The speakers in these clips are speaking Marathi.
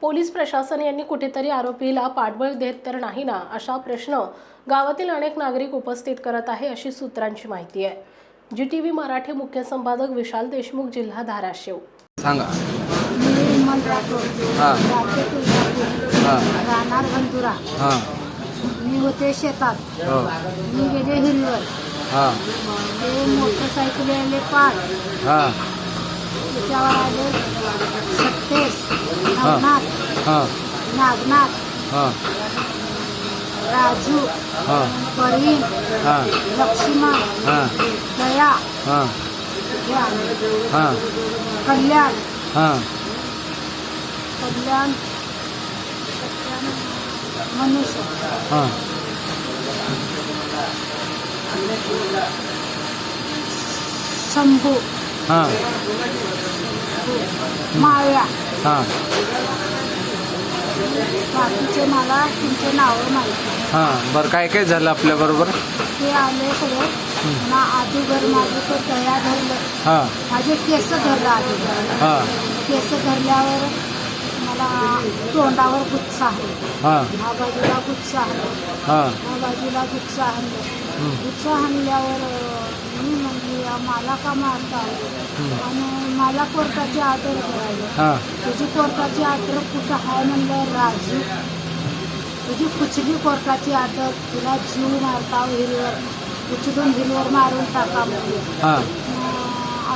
पोलीस प्रशासन यांनी कुठेतरी आरोपीला पाठबळ देत तर नाही ना अशा प्रश्न गावातील अनेक नागरिक उपस्थित करत आहे अशी सूत्रांची माहिती आहे. जी टी व्ही मराठी मुख्य संपादक विशाल देशमुख जिल्हा धाराशिव. सांगा. राहणार बंधुरा मी होते शेतात. हो. मी गेले हिरीवर. हां. मोटरसायकल आले पाच हां. त्याच्यावर आले सत्तेस नवनाथ हां. नागनाथ. हां. राजू. हां. परवीन हां. लक्ष्मण. हां. दया. हां. हे. कल्याण. हां. कल्याण. मनुष्य. हां. शंभू. हां. माळ्या हां. बाकीचे मला तुमचे नावं माहिती. हां बरं काय काय झालं आपल्याबरोबर ते आले सगळे. पुन्हा अगोदर माझं तो दया धरलं. हां. माझे केस धरलं अगोदर हां. केस धरल्यावर मला तोंडावर गुच्छ आहे. हां. ह्या बाजूला गुच्छ आहे. हां. ह्या बाजूला गुच्छ आणलं गुच्छ आणल्यावर मी म्हणली मला का मारता आणि मला कोर्टाची आदर करायला. हां. तुझी कोर्टाची आदर कुठं आहे म्हणलं राजू? तुझी कुचली कोर्टाची आदर? तुला जीव मारता हिरीवर. उचलून हिरीवर मारून टाका म्हणजे हां.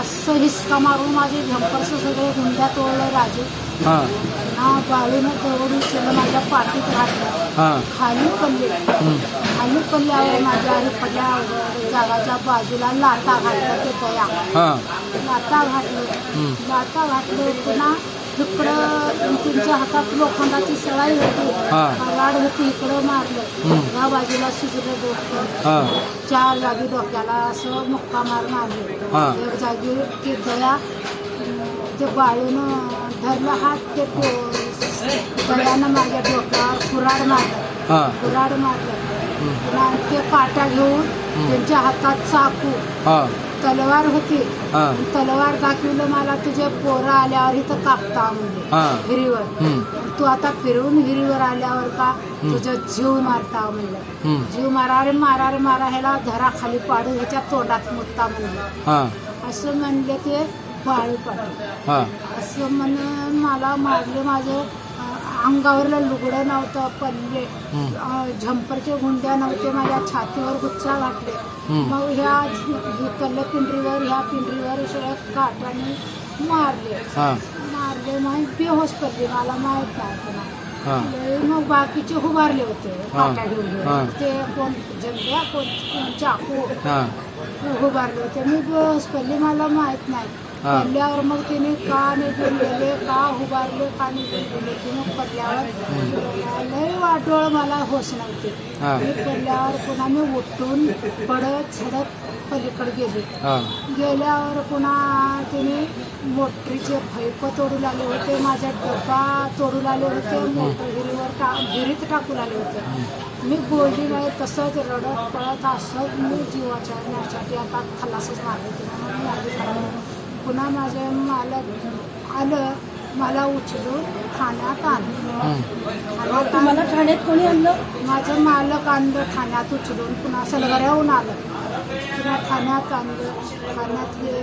असं हिसका मारून माझे झंपर्स सगळे गुंड्या तोडलं राजू. हां. बाळूनं दगड उचललं माझ्या पाठीत घातलं. हां. खाली पडले. खाली पडल्यावर माझ्या आई पडल्यावर जागाच्या बाजूला लाटा घातल्या ते हां. लाटा घातलं. लाटा घातलं पुन्हा इकडं त्यांच्या हातात लोखंडाची सळाई होती. हा. होती इकडं मारलं. या बाजूला सुजलं डोकं. हां. चार जागी डोक्याला असं मुक्का मार मारले. हा. एक जागी ते दया अं, ते बाळून धरलं हात ते दयानं माझ्या डोक्यावर कुराड मारलं. कुराड मारलं. पुन्हा ते काटा घेऊन त्यांच्या हातात चाकू. तलवार होती. तलवार दाखवलं मला तुझे पोरं आल्यावर इथं कापता म्हणजे हिरीवर. तू आता फिरवून हिरीवर आल्यावर का तुझं जीव मारता म्हणलं. जीव मारा रे मारा रे मारा ह्याला धरा खाली पाडू ह्याच्या तोंडात मुत्ता म्हणलं. हां. असं म्हणले ते बाळू पाटील हां. असं म्हणून मला मारले माझे अंगावरलं लुगडं नव्हतं पडले अं, झंपरचे गुंड्या नव्हते माझ्या छातीवर गुच्छा घातले मग ह्या कल्ल पिंढरीवर ह्या पिंढरीवर सगळ्या काटाने मारले. मारले मग बेहोश पडले मला माहीत नाही मग बाकीचे उभारले होते. काटा घेऊन घेऊन. ते कोण जंग्या कोण चाकू हां. उभारले होते. मी बेहोश पडले मला माहीत नाही. पडल्यावर मग तिने का नाही घेऊन गेले का उभारले का नाही घेऊन गेले की मग पडल्यावर लय वाटोळ मला होश नव्हते. मी पडल्यावर पुन्हा मी उठून पडत झडत पलीकडे गेले. गेल्यावर पुन्हा तिने मोटरीचे फैप तोडू लागले होते माझ्या डब्बा तोडू लागले होते मोटर विहिरीवर टा विहिरीत टाकू लागले होते. मी बोलली नाही तसंच रडत पडत असंच मी जीवाच्या आता खलासच मारले तिला. पुन्हा माझे मालक आलं मला उचलून ठाण्यात आणलं. आणलं. ठाण्यात कोणी आणलं? माझं मालक आणलं ठाण्यात उचलून पुन्हा सलगऱ्याहून आलं. पुन्हा ठाण्यात आणलं. ठाण्यात